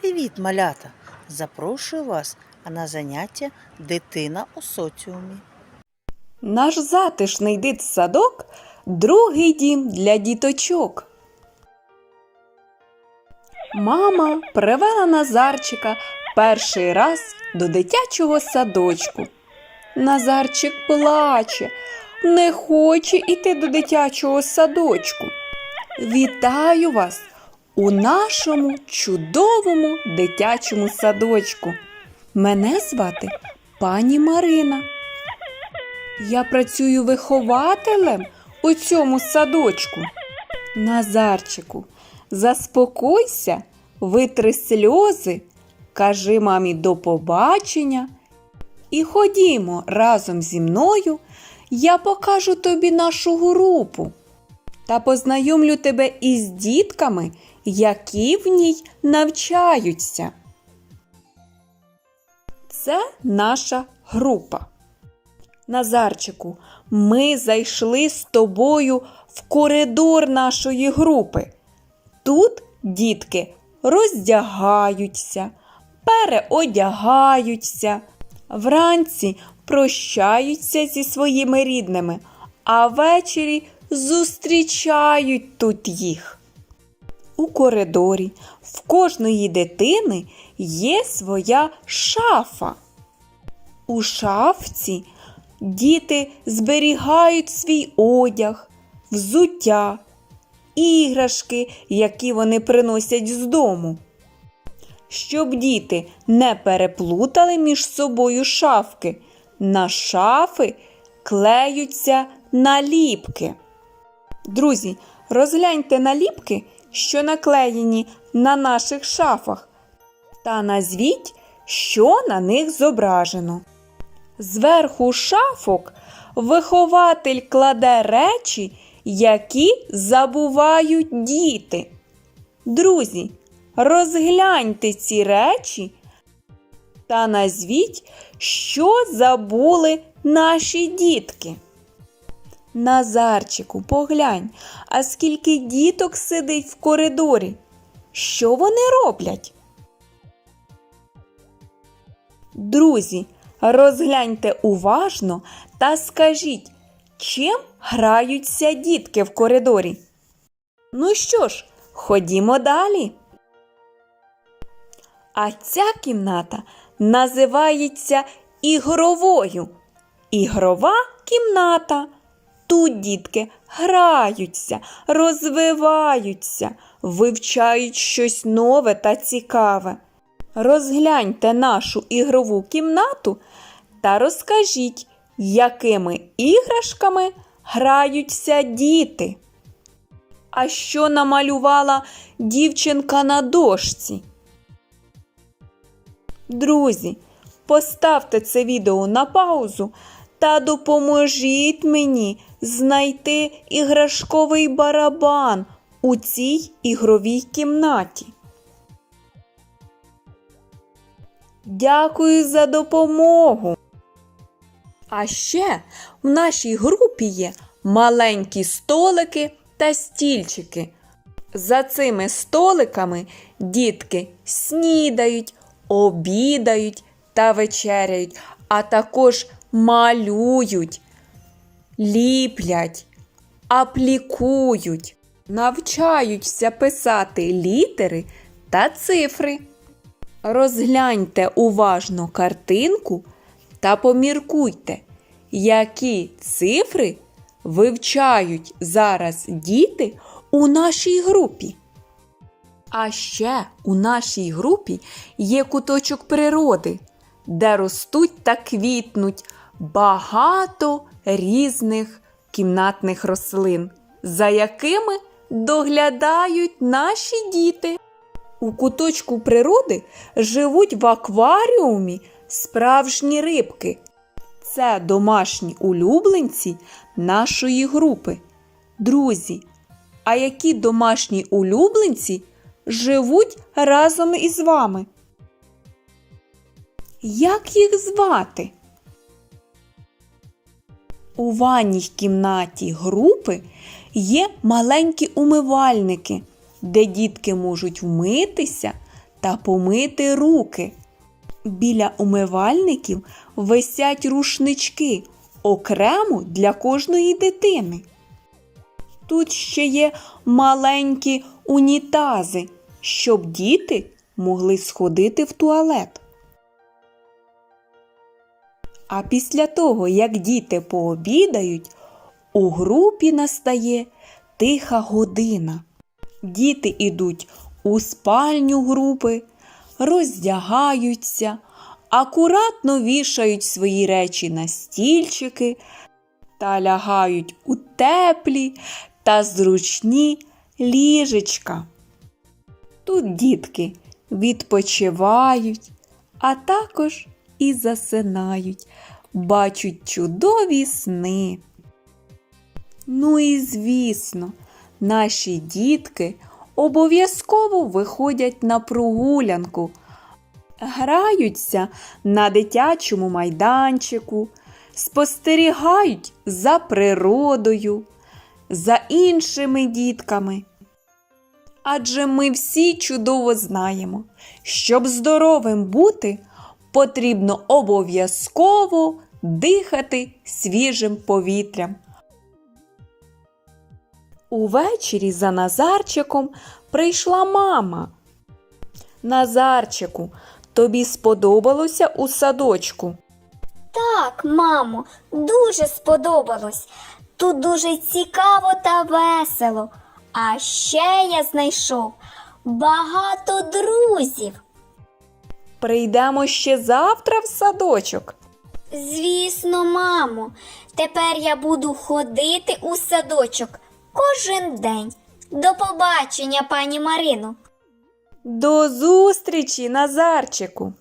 Привіт, малята! Запрошую вас на заняття Дитина у соціумі. Наш затишний дитсадок – другий дім для діточок. Мама привела Назарчика перший раз до дитячого садочку. Назарчик плаче, не хоче іти до дитячого садочку. Вітаю вас у нашому чудовому дитячому садочку. Мене звати пані Марина. Я працюю вихователем у цьому садочку. Назарчику, заспокойся, витри сльози, кажи мамі до побачення. І ходімо разом зі мною, я покажу тобі нашу групу та познайомлю тебе із дітками, які в ній навчаються. Це наша група. Назарчику, ми зайшли з тобою в коридор нашої групи. Тут дітки роздягаються, переодягаються, вранці прощаються зі своїми рідними, а ввечері зустрічають тут їх. У коридорі в кожної дитини є своя шафа. У шафці діти зберігають свій одяг, взуття, іграшки, які вони приносять з дому. Щоб діти не переплутали між собою шафки, на шафи клеються наліпки. Друзі, розгляньте наліпки, що наклеєні на наших шафах, та назвіть, що на них зображено. Зверху шафок вихователь кладе речі, які забувають діти. Друзі, розгляньте ці речі та назвіть, що забули наші дітки. Назарчику, поглянь, а скільки діток сидить в коридорі? Що вони роблять? Друзі, розгляньте уважно та скажіть, чим граються дітки в коридорі? Ну що ж, ходімо далі. А ця кімната називається ігровою. Ігрова кімната. Тут дітки граються, розвиваються, вивчають щось нове та цікаве. Розгляньте нашу ігрову кімнату та розкажіть, якими іграшками граються діти. А що намалювала дівчинка на дошці? Друзі, поставте це відео на паузу та допоможіть мені знайти іграшковий барабан у цій ігровій кімнаті. Дякую за допомогу. А ще в нашій групі є маленькі столики та стільчики. За цими столиками дітки снідають, обідають та вечеряють, а також малюють, ліплять, аплікують, навчаються писати літери та цифри. Розгляньте уважно картинку та поміркуйте, які цифри вивчають зараз діти у нашій групі. А ще у нашій групі є куточок природи, де ростуть та квітнуть багато різних кімнатних рослин, за якими доглядають наші діти. У куточку природи живуть в акваріумі справжні рибки. Це домашні улюбленці нашої групи. Друзі, а які домашні улюбленці живуть разом із вами? Як їх звати? У ванній кімнаті групи є маленькі умивальники, де дітки можуть вмитися та помити руки. Біля умивальників висять рушнички окремо для кожної дитини. Тут ще є маленькі унітази, щоб діти могли сходити в туалет. А після того, як діти пообідають, у групі настає тиха година. Діти ідуть у спальню групи, роздягаються, акуратно вішають свої речі на стільчики та лягають у теплі та зручні ліжечка. Тут дітки відпочивають, а також і засинають, бачать чудові сни. Ну і звісно, наші дітки обов'язково виходять на прогулянку, граються на дитячому майданчику, спостерігають за природою, за іншими дітками. Адже ми всі чудово знаємо, щоб здоровим бути, потрібно обов'язково дихати свіжим повітрям. Увечері за Назарчиком прийшла мама. Назарчику, тобі сподобалося у садочку? Так, мамо, дуже сподобалось. Тут дуже цікаво та весело. А ще я знайшов багато друзів. Прийдемо ще завтра в садочок. Звісно, мамо, тепер я буду ходити у садочок кожен день. До побачення, пані Марино. До зустрічі, Назарчику!